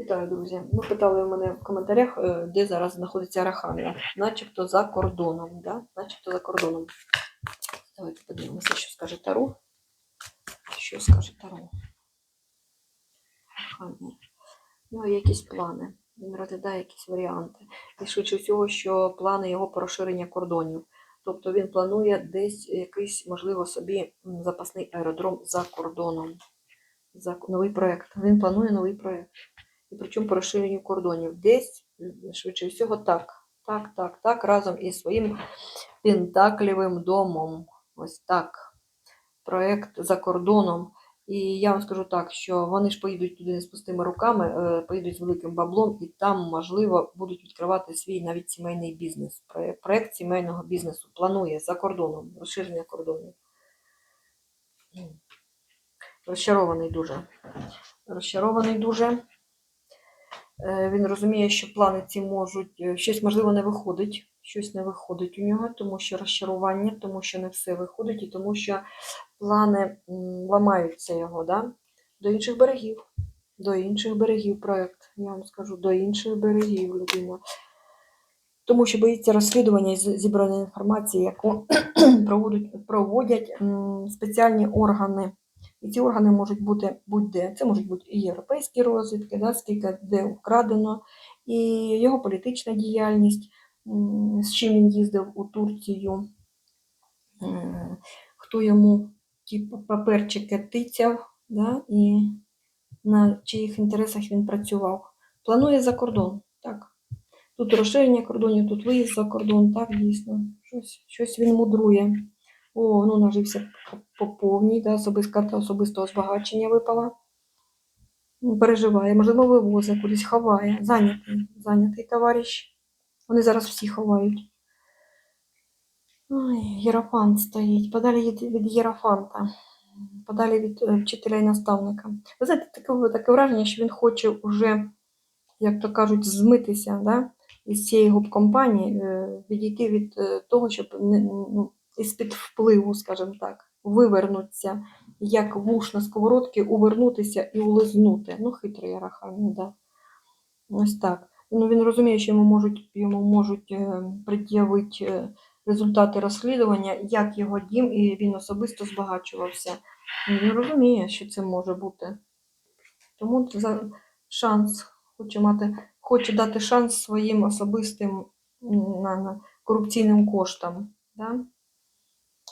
Вітаю, друзі. Ви питали у мене в коментарях, е, де зараз знаходиться Арахамія. Начебто за кордоном. Да? Начебто за кордоном. Давайте подивимося, що скаже Таро. Що скаже Таро. Арахамія. Ну, якісь плани. Він розглядає якісь варіанти. І швидше всього, що плани його по розширення кордонів. Тобто він планує десь якийсь, можливо, собі запасний аеродром за кордоном. За новий проєкт. Він планує новий проєкт. І причому по розширенню кордонів. Десь, швидше всього, так. Так, так, так, разом із своїм пентаклівим домом. Ось так. Проєкт за кордоном. І я вам скажу так, що вони ж поїдуть туди не з пустими руками, е, поїдуть з великим баблом, і там, можливо, будуть відкривати свій навіть сімейний бізнес. Проєкт сімейного бізнесу планує за кордоном, розширення кордонів. Розчарований дуже. Розчарований дуже. Е, Він розуміє, що плани ці можуть, е, щось можливо не виходить, щось не виходить у нього, тому що розчарування, тому що не все виходить, і тому що плани ламаються його, да? до інших берегів. До інших берегів проєкт, я вам скажу, до інших берегів людина. Тому що боїться розслідування зібраної інформації, яку проводять спеціальні органи. І ці органи можуть бути будь-де. Це можуть бути і європейські розвідки, да, скільки де вкрадено, і його політична діяльність, з чим він їздив у Турцію, хто йому ті паперчики тицяв, да, і на чиїх інтересах він працював. Планує за кордон. Так. Тут розширення кордонів, тут виїзд за кордон, так дійсно. Щось, щось він мудрує. О, ну нажився по повній, да, особис- карта особистого збагачення випала. Ну, Переживає, можливо, вивозить, кудись ховає. Зайнятий, зайнятий товариш. Вони зараз всі ховають. Ой, стоїть, подалі від, Єрофанта, подалі від е, вчителя і наставника. Ви знаєте, таке, таке враження, що він хоче уже, як то кажуть, змитися да? із цієї губкомпанії, е, відійти від е, того, щоб не, ну, із-під впливу, скажімо так, вивернутися, як вуш на сковородки, увернутися і улизнути. Ну, хитрий Арахамія, да. Ось так. Ну, він розуміє, що йому можуть, йому можуть е, пред'явити е, результати розслідування, як його дім, і він особисто збагачувався. Ну, Він розуміє, що це може бути. Тому за шанс хоче мати, хоче дати шанс своїм особистим на, на корупційним коштам. Да?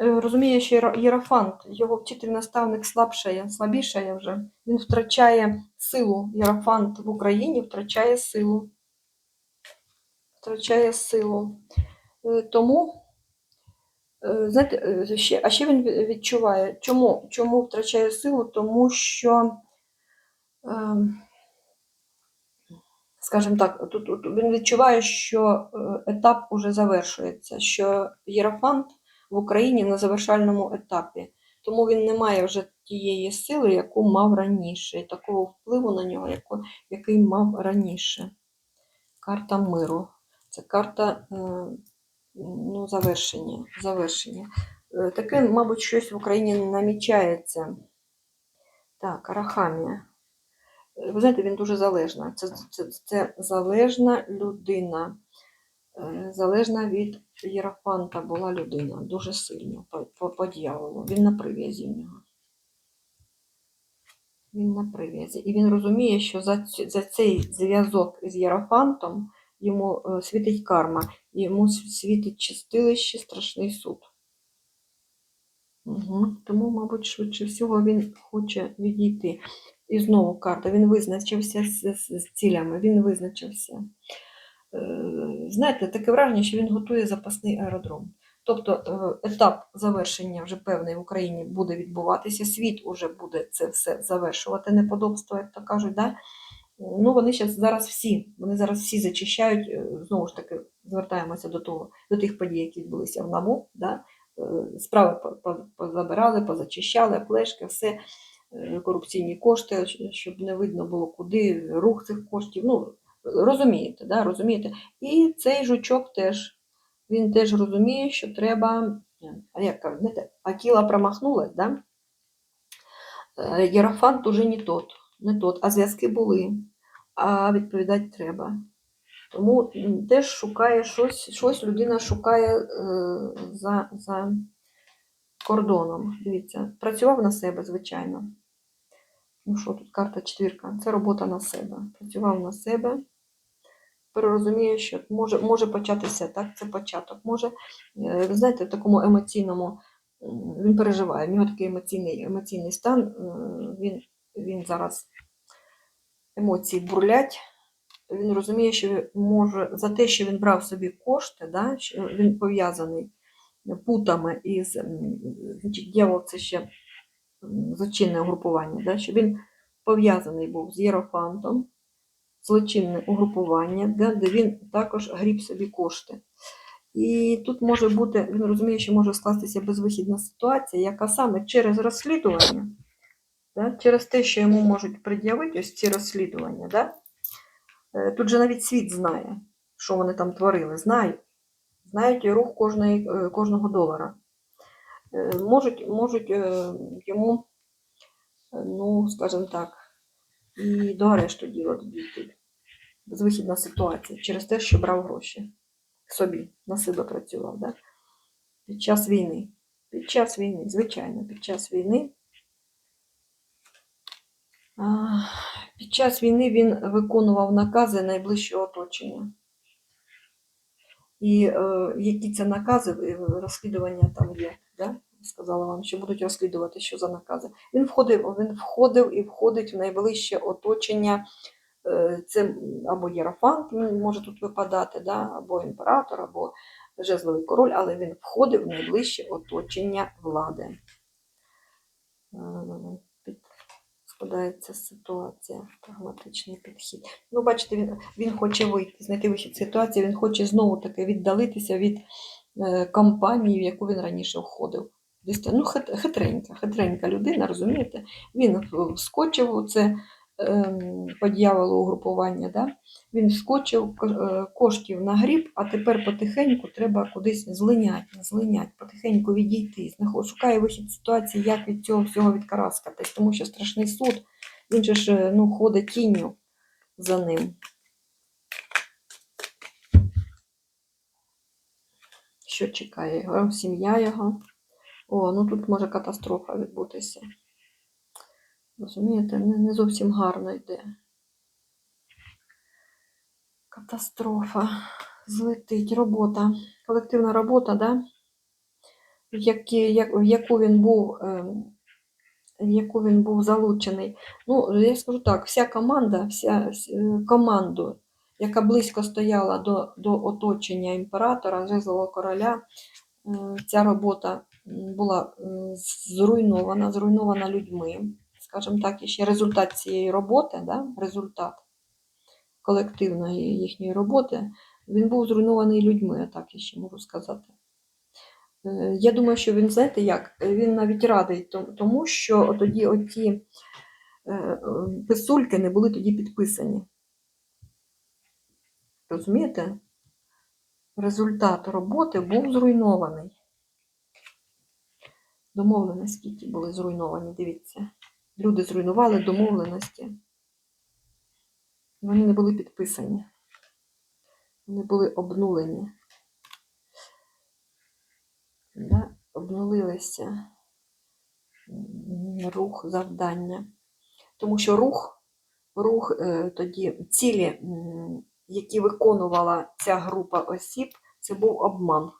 Е, Розуміє, що Єрофант, його вчитель-наставник слабшає, слабішає вже. Він втрачає силу. Єрофант в Україні втрачає силу. Втрачає силу. Е, Тому, е, знаєте, ще, а ще він відчуває, чому, чому втрачає силу? Тому що, ем, скажімо так, тут, тут він відчуває, що етап уже завершується, що Єрофант в Україні на завершальному етапі. Тому він не має вже тієї сили, яку мав раніше, і такого впливу на нього, який мав раніше. Карта миру. Це карта е, ну, завершення. завершення. Е, Таке, мабуть, щось в Україні намічається. Так, Арахамія. Е, Ви знаєте, він дуже залежна. Це, це, це залежна людина. Е, Залежна від Єрофанта була людина. Дуже сильно по, по, дьяволу. Він на прив'язі в нього. Він на прив'язі. І він розуміє, що за, за цей зв'язок з Єрофантом йому е, світить карма, йому світить чистилище, страшний суд. Угу. Тому, мабуть, швидше всього він хоче відійти. І знову карта. Він визначився з, з, з цілями, він визначився. Е, Знаєте, таке враження, що він готує запасний аеродром. Тобто е, етап завершення вже певний в Україні буде відбуватися, світ уже буде це все завершувати, неподобство, як то кажуть. Да? Ну, вони зараз всі, вони зараз всі зачищають, е, знову ж таки, звертаємося до того, до тих подій, які відбулися в НАМУ. Да? Справи по- по- позабирали, позачищали, флешки, все, корупційні кошти, щоб не видно було, куди рух цих коштів. Ну, розумієте, да? розумієте. І цей жучок теж, він теж розуміє, що треба, а як знаєте, Акіла промахнулась, да? Е, Єрофант уже не тот, не тот, а зв'язки були. а відповідати треба. Тому теж шукає щось, щось людина шукає е, за, за кордоном. Дивіться, працював на себе, звичайно. Ну що тут карта четвірка? Це робота на себе. Працював на себе. Розуміє, що може, може початися, так, це початок. Може, е, знаєте, в такому емоційному він переживає, в нього такий емоційний, емоційний стан, е, він, він зараз емоції бурлять. Він розуміє, що може за те, що він брав собі кошти, да, що він пов'язаний путами із значить, дьявол це ще злочинне угрупування, да, що він пов'язаний був з Єрофантом, злочинне угрупування, де він також гріб собі кошти. І тут може бути, він розуміє, що може скластися безвихідна ситуація, яка саме через розслідування, да, через те, що йому можуть пред'явити ось ці розслідування, да, е, тут же навіть світ знає, що вони там творили, знають. Знають рух кожної, е, кожного долара. Е, Можуть, можуть йому, ну, скажімо так, і до арешту діло дійти. Безвихідна ситуація через те, що брав гроші собі, на себе працював. Да? Під час війни. Під час війни, звичайно, під час війни. А, Під час війни він виконував накази найближчого оточення. І е, які це накази, е, розслідування там є, да? Сказала вам, що будуть розслідувати, що за накази. Він входив, він входив і входить в найближче оточення. Е, Це або Єрофант він може тут випадати, да? або імператор, або жезловий король, але він входив в найближче оточення влади. Е, Складається ситуація, прагматичний підхід. Ну, бачите, він, він хоче вийти, знайти вихід ситуації, він хоче знову таки віддалитися від е, компанії, в яку він раніше входив. Ну, хитренька, хитренька людина, розумієте? Він вскочив у це ем, по дьяволу угрупування, да? він вскочив, ко- е, коштів нагріб, а тепер потихеньку треба кудись злинять, злинять, потихеньку відійти. Шукає вихід ситуації, як від цього всього відкараскатись, тому що страшний суд, він же ж ну, ходить тінню за ним. Що чекає його? Сім'я його. О, ну тут може катастрофа відбутися. Розумієте, не, зовсім гарно йде. Катастрофа. Злетить робота. Колективна робота, да? в, як, в яку він був. ем, в яку він був залучений. Ну, я скажу так, вся команда, вся вс- е, команду, яка близько стояла до, до оточення імператора, жезлового короля, ця робота була е, зруйнована, зруйнована людьми. Скажімо так, ще результат цієї роботи, да, результат колективної їхньої роботи, він був зруйнований людьми, так я ще можу сказати. Е, Я думаю, що він, знаєте як, він навіть радий тому, що тоді оті е, писульки не були тоді підписані. Розумієте? Результат роботи був зруйнований. Домовленості які були зруйновані, дивіться. Люди зруйнували домовленості. Вони не були підписані. Вони були обнулені. Да? Обнулилися рух завдання. Тому що рух, рух е, тоді, цілі, які виконувала ця група осіб, це був обман.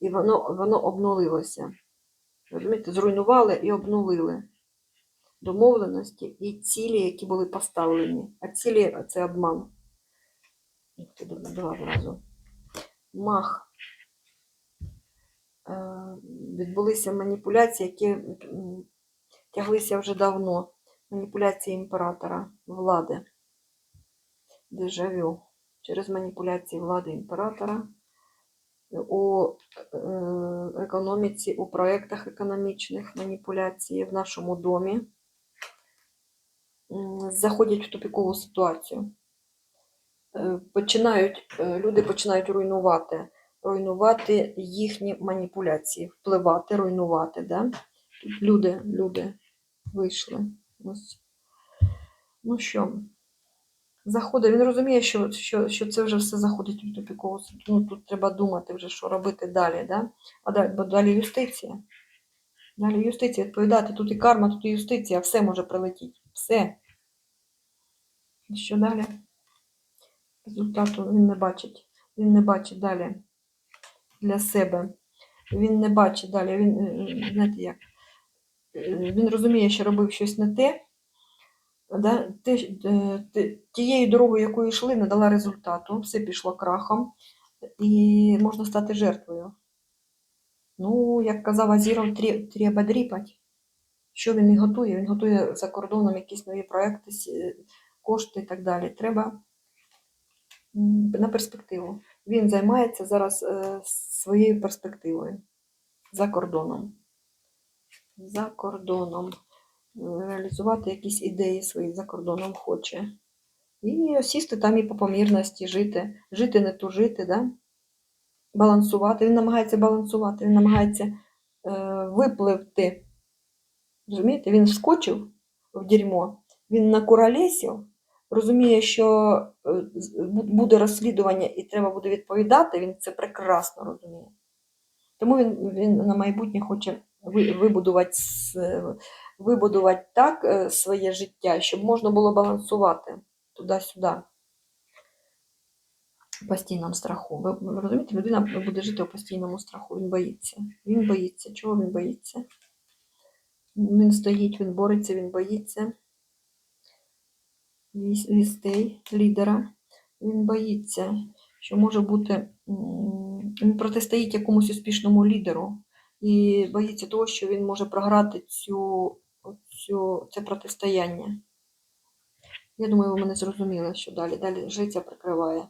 І воно, воно обнулилося. Розумієте, зруйнували і обнулили домовленості і цілі, які були поставлені. А цілі це обман. Два зразу. Мах. Е, Відбулися маніпуляції, які тяглися вже давно. Маніпуляції імператора влади. Дежавю. Через маніпуляції влади імператора у е, економіці, у проєктах економічних маніпуляції в нашому домі заходять в тупікову ситуацію. Е, Починають, е, люди починають руйнувати, руйнувати їхні маніпуляції, впливати, руйнувати. Да? Люди, люди вийшли. Ну що, Заходить, він розуміє, що, що, що це вже все заходить в тупікову. Ну, тут треба думати вже, що робити далі, да? а далі, бо далі юстиція. Далі юстиція відповідати, тут і карма, тут і юстиція, все може прилетіти. Все. Що далі? Результату він не бачить. Він не бачить далі для себе. Він не бачить далі. Він, е, знаєте як, е, він розуміє, що робив щось не те. Да? Е, тією дорогою, якою йшли, не дала результату, все пішло крахом, і можна стати жертвою. Ну, як казав Азіров, треба дріпать. Що він і готує? Він готує за кордоном якісь нові проекти, кошти і так далі. Треба на перспективу. Він займається зараз е, своєю перспективою за кордоном. За кордоном. Реалізувати якісь ідеї свої за кордоном хоче. І сісти там і по помірності жити. Жити, не тужити, да? балансувати. Він намагається балансувати, він намагається е, випливти. Розумієте, він вскочив в дерьмо, він накуролесив, розуміє, що е, буде розслідування і треба буде відповідати, він це прекрасно розуміє. Тому він, він на майбутнє хоче вибудувати, вибудувати так е, своє життя, щоб можна було балансувати туди-сюди. Постійному страху. Ви, розумієте, людина буде жити у постійному страху. Він боїться. Він боїться. Чого він боїться? Він стоїть, він бореться, він боїться вістей, лідера. Він боїться, що може бути. Він протистоїть якомусь успішному лідеру і боїться того, що він може програти цю, цю, це протистояння. Я думаю, ви мене зрозуміли, що далі. Далі життя прикриває. Е,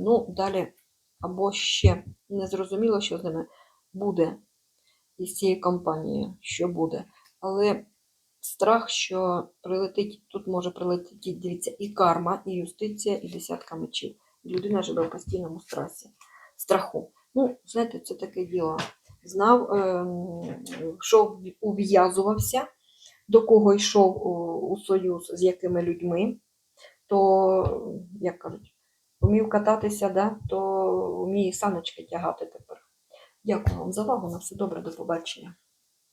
Ну, далі або ще не зрозуміло, що з ними буде із цією компанією, що буде. Але страх, що прилетить, тут може прилетіти, дивіться, і карма, і юстиція, і десятка мечів. Людина живе в постійному страсі, страху. Ну, знаєте, це таке діло. Знав, ем, що ув'язувався, до кого йшов у, у союз, з якими людьми, то, як кажуть, вмів кататися, да, то вміє саночки тягати тепер. Дякую вам за увагу. На все добре, до побачення.